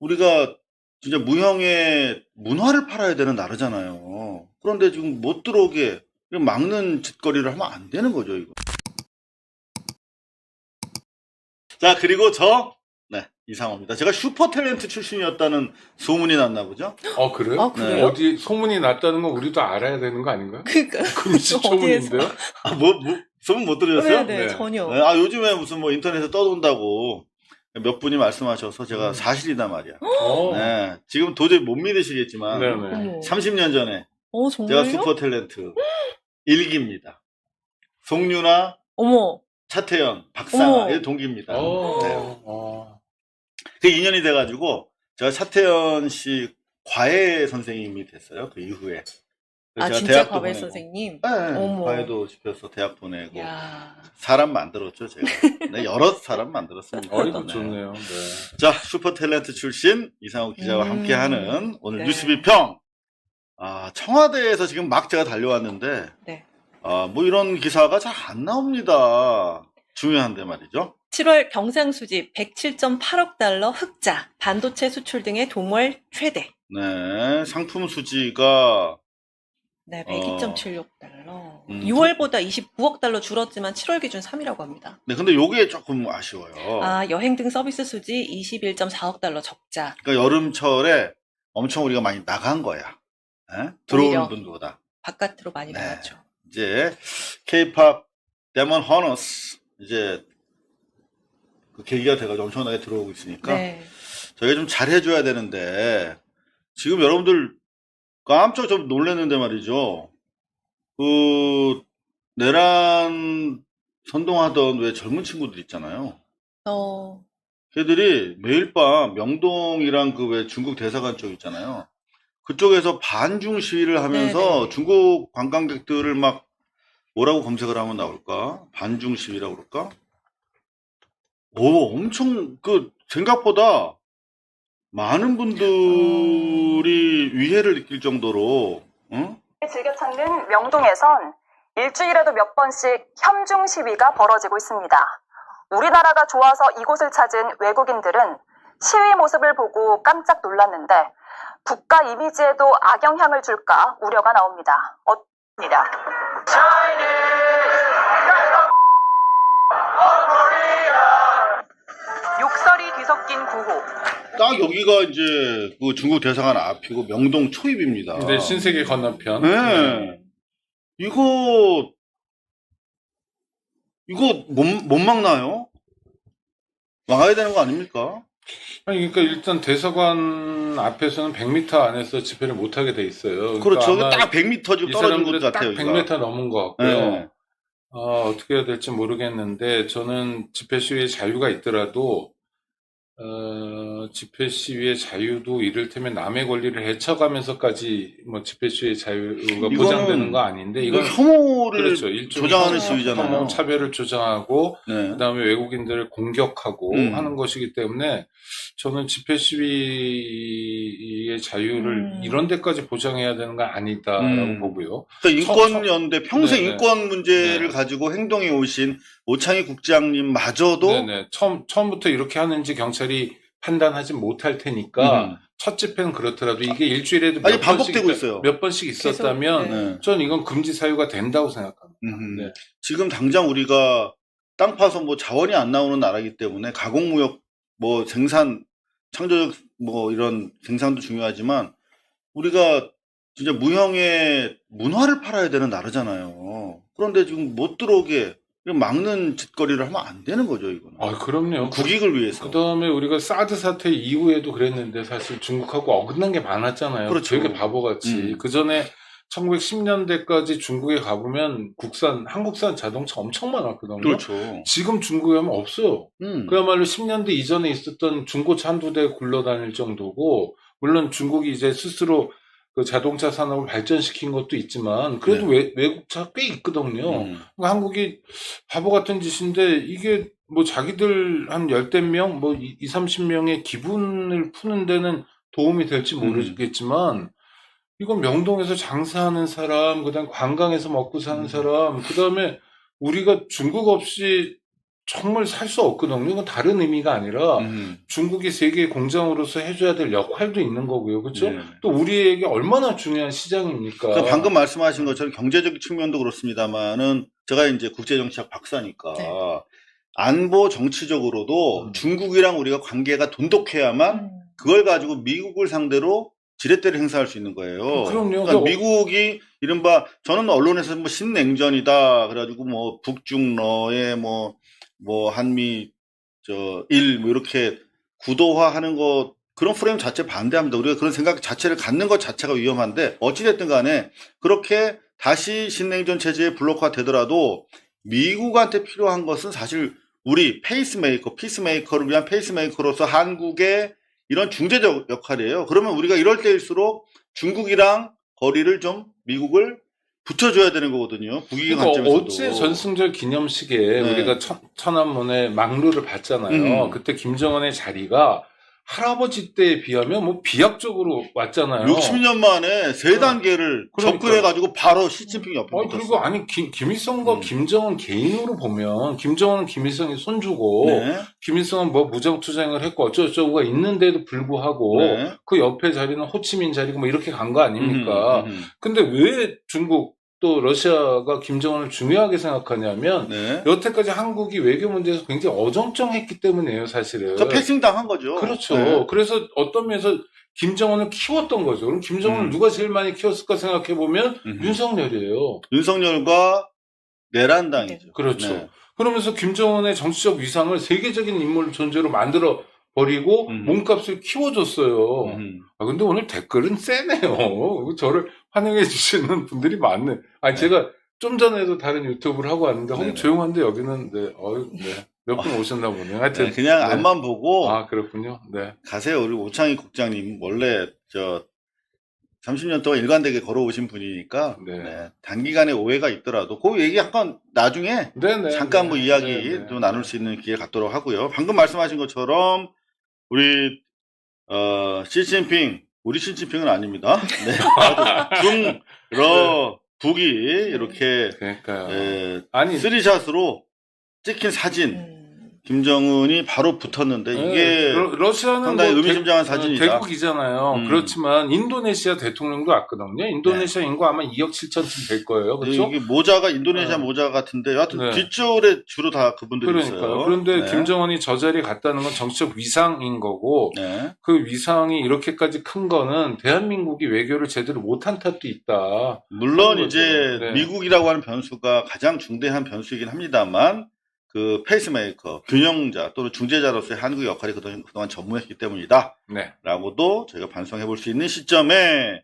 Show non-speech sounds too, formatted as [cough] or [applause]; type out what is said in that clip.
우리가 진짜 무형의 문화를 팔아야 되는 나라잖아요. 그런데 지금 못 들어오게 막는 짓거리를 하면 안 되는 거죠, 이거. 자, 그리고 저, 네, 이상호입니다. 제가 슈퍼 탤런트 출신이었다는 소문이 났나 보죠? 어 그래? 아, 그래요? 어디 소문이 났다는 건 우리도 알아야 되는 거 아닌가요? [laughs] 그니까. 금시초문인데요? 아, 뭐, 뭐, 소문 못 들으셨어요? 네, 네, 네. 전혀. 네, 아, 요즘에 무슨 뭐 인터넷에 떠돈다고 몇 분이 말씀하셔서 제가 음. 사실이다 말이야. 어. 네, 지금 도저히 못 믿으시겠지만, 네네. 어머. 30년 전에 어, 제가 정말요? 슈퍼 탤런트 일기입니다. 송유나, 어머. 차태현, 박상아. 의 동기입니다. 어. 네. 어. 그 인연이 돼가지고 제가 차태현 씨 과외 선생님이 됐어요. 그 이후에. 아, 진짜 대학도 과외 보내고. 선생님? 네, 네. 어머. 과외도 시켜서 대학 보내고 야 사람 만들었죠 제가. [laughs] 네, 여러 사람 만들었습니다. 어이구 네. 좋네요. 네. 자 슈퍼 탤런트 출신 이상욱 기자와 음. 함께하는 오늘 네. 뉴스 비평. 아 청와대에서 지금 막 제가 달려왔는데 네. 아, 뭐 이런 기사가 잘 안 나옵니다. 중요한데 말이죠. 7월 경상수지 107.8억 달러 흑자, 반도체 수출 등의 동월 최대. 네, 상품 수지가 네, 어. 102.76 달러. 음. 6월보다 29억 달러 줄었지만 7월 기준 3위라고 합니다. 네, 근데 요게 조금 아쉬워요. 아, 여행 등 서비스 수지 21.4억 달러 적자. 그러니까 여름철에 엄청 우리가 많이 나간 거야. 예? 들어오는. 분보다. 바깥으로 많이 네. 나갔죠. 이제 K-팝 데몬 허너스 이제 그 계기가 돼가지고 엄청나게 들어오고 있으니까 네. 저희가 좀 잘해줘야 되는데 지금 여러분들 깜짝 좀 놀랐는데 말이죠. 그 내란 선동하던 왜 젊은 친구들 있잖아요. 어, 걔들이 매일 밤 명동이랑 그 왜 중국 대사관 쪽 있잖아요. 그쪽에서 반중 시위를 하면서 네네. 중국 관광객들을 막 뭐라고 검색을 하면 나올까? 반중 시위라고 그럴까? 오, 엄청 그 생각보다 많은 분들이 위해를 느낄 정도로 응? 즐겨 찾는 명동에선 일주일에도 몇 번씩 현중 시위가 벌어지고 있습니다. 우리나라가 좋아서 이곳을 찾은 외국인들은 시위 모습을 보고 깜짝 놀랐는데 국가 이미지에도 악영향을 줄까 우려가 나옵니다. 어입니다. 욕설이 뒤섞인 구호. 딱 여기가 이제 그 중국 대사관 앞이고 명동 초입입니다. 네, 신세계 건너편. 네. 이거, 이거 못, 못 막나요? 막아야 되는 거 아닙니까? 아니, 그러니까 일단 대사관 앞에서는 100m 안에서 집회를 못 하게 돼 있어요. 그러니까 그렇죠. 딱 100m 지금 이 떨어진 곳 사람들은 같아요. 딱 여기가. 100m 넘은 것 같고요. 네. 어, 어떻게 해야 될지 모르겠는데 저는 집회 시위의 자유가 있더라도 어, 집회 시위의 자유도 이를테면 남의 권리를 해쳐가면서까지 뭐 집회 시위의 자유가 보장되는 거 아닌데 이건 혐오를 그렇죠. 조장하는 시위잖아요. 혐오, 차별을 조장하고 네. 그다음에 외국인들을 공격하고 음. 하는 것이기 때문에 저는 집회 시위 의 자유를 음. 이런 데까지 보장해야 되는 건 아니다라고 음. 보고요. 그러니까 인권연대 평생 네네. 인권 문제를 네. 가지고 행동해 오신 오창희 국장님마저도 네네. 처음, 처음부터 이렇게 하는지 경찰이 판단하지 못할 테니까 음. 첫 집회는 그렇더라도 이게 일주일에도 아니, 몇 반복되고 번씩, 있어요. 몇 번씩 있었다면 계속, 네. 전 이건 금지 사유가 된다고 생각합니다. 음. 네. 지금 당장 우리가 땅 파서 뭐 자원이 안 나오는 나라이기 때문에 가공무역 뭐 생산 창조적 뭐 이런 생산도 중요하지만 우리가 진짜 무형의 문화를 팔아야 되는 나라잖아요. 그런데 지금 못 들어오게 막는 짓거리를 하면 안 되는 거죠, 이거는. 아, 그럼요. 국익을 위해서. 그 다음에 우리가 사드 사태 이후에도 그랬는데 사실 중국하고 어긋난 게 많았잖아요. 그렇죠. 되게 바보같이. 음. 그 전에 1910년대까지 중국에 가보면 국산, 한국산 자동차 엄청 많았거든요. 그렇죠. 지금 중국에 하면 없어요. 음. 그야말로 10년대 이전에 있었던 중고차 한두 대 굴러다닐 정도고, 물론 중국이 이제 스스로 그 자동차 산업을 발전시킨 것도 있지만, 그래도 외, 외국차 꽤 있거든요. 음. 그러니까 한국이 바보 같은 짓인데, 이게 뭐 자기들 한 열댓 명, 뭐 2, 30명의 기분을 푸는 데는 도움이 될지 음. 모르겠지만, 이건 명동에서 장사하는 사람, 그 다음 관광에서 먹고 사는 음. 사람, 그 다음에 우리가 중국 없이 정말 살 수 없거든요. 이건 다른 의미가 아니라 음. 중국이 세계 공장으로서 해줘야 될 역할도 있는 거고요. 그렇죠? 네. 또 우리에게 얼마나 중요한 시장입니까? 그러니까 방금 말씀하신 것처럼 경제적 측면도 그렇습니다만은 제가 이제 국제정치학 박사니까 네. 안보 정치적으로도 음. 중국이랑 우리가 관계가 돈독해야만 음. 그걸 가지고 미국을 상대로 지렛대를 행사할 수 있는 거예요. 그럼요. 그러니까 그- 미국이 이른바 저는 언론에서 뭐 신냉전이다 그래가지고 뭐 북중러의 뭐뭐 한미 저 일 뭐 이렇게 구도화하는 것 그런 프레임 자체 반대합니다. 우리가 그런 생각 자체를 갖는 것 자체가 위험한데 어찌됐든 간에 그렇게 다시 신냉전 체제에 블록화 되더라도 미국한테 필요한 것은 사실 우리 페이스메이커, 피스메이커를 위한 페이스메이커로서 한국의 이런 중재적 역할이에요. 그러면 우리가 이럴 때일수록 중국이랑 거리를 좀 미국을 붙여줘야 되는 거거든요. 부기 그러니까 관점에서도. 어제 전승절 기념식에 네. 우리가 천, 천안문의 망루를 봤잖아요. 음. 그때 김정은의 자리가 할아버지 때에 비하면 뭐 비약적으로 왔잖아요. 60년 만에 세 단계를 그러니까요. 접근해가지고 바로 시진핑 옆에 아니, 붙었어요. 그리고 아니 김, 김일성과 음. 김정은 개인으로 보면 김정은은 김일성이 손주고 네. 김일성은 뭐 무장투쟁을 했고 어쩌고저쩌고가 있는데도 불구하고 네. 그 옆에 자리는 호치민 자리고 뭐 이렇게 간 거 아닙니까? 음, 음, 근데 왜 중국 또 러시아가 김정은을 중요하게 생각하냐면 음. 네. 여태까지 한국이 외교 문제에서 굉장히 어정쩡했기 때문이에요, 사실은. 저 패싱 당한 거죠. 그렇죠. 네. 그래서 어떤 면에서 김정은을 키웠던 거죠. 그럼 김정은을 음. 누가 제일 많이 키웠을까 생각해 보면 음. 윤석열이에요. 윤석열과 내란당이죠. 그렇죠. 네. 그러면서 김정은의 정치적 위상을 세계적인 인물 존재로 만들어 버리고 음. 몸값을 키워줬어요. 음. 아, 근데 오늘 댓글은 세네요. [laughs] 저를 환영해 주시는 분들이 많네. 아니, 네. 제가 좀 전에도 다른 유튜브를 하고 왔는데. 어, 조용한데 여기는, 네, 어유 네. 몇 분 [laughs] 오셨나 보네요. 하여튼. 네, 그냥 네. 앞만 보고 아, 그렇군요. 네. 가세요. 우리 오창희 국장님 원래 저 30년 동안 일관되게 걸어오신 분이니까 네. 네, 단기간에 오해가 있더라도 그 얘기 약간 나중에 네네. 잠깐 뭐 네. 이야기. 좀 나눌 수 있는 기회 갖도록 하고요. 방금 말씀하신 것처럼 우리 어 시진핑 우리 시진핑은 아닙니다. [laughs] 네. 중러 북이 이렇게 그러니까요. 에, 아니, 쓰리샷으로 찍힌 사진 음. 김정은이 바로 붙었는데 네, 이게 러, 러시아는 상당히 뭐 의미심장한 대- 사진이다. 대국이잖아요. 음. 그렇지만 인도네시아 대통령도 왔거든요. 인도네시아 인구 아마 2억 7천쯤 될 거예요. 그렇죠? 이게 모자가 인도네시아 네. 모자 같은데 여하튼 네. 뒷줄에 주로 다 그분들이 그러니까요. 있어요. 그런데 네. 김정은이 저 자리에 갔다는 건 정치적 위상인 거고 네. 그 위상이 이렇게까지 큰 거는 대한민국이 외교를 제대로 못한 탓도 있다. 물론 이제. 네. 미국이라고 하는 변수가 가장 중대한 변수이긴 합니다만 그 페이스메이커, 균형자 또는 중재자로서의 한국의 역할이 그동안, 그동안 전무했기 때문이다. 네. 라고도 저희가 반성해 볼 수 있는 시점에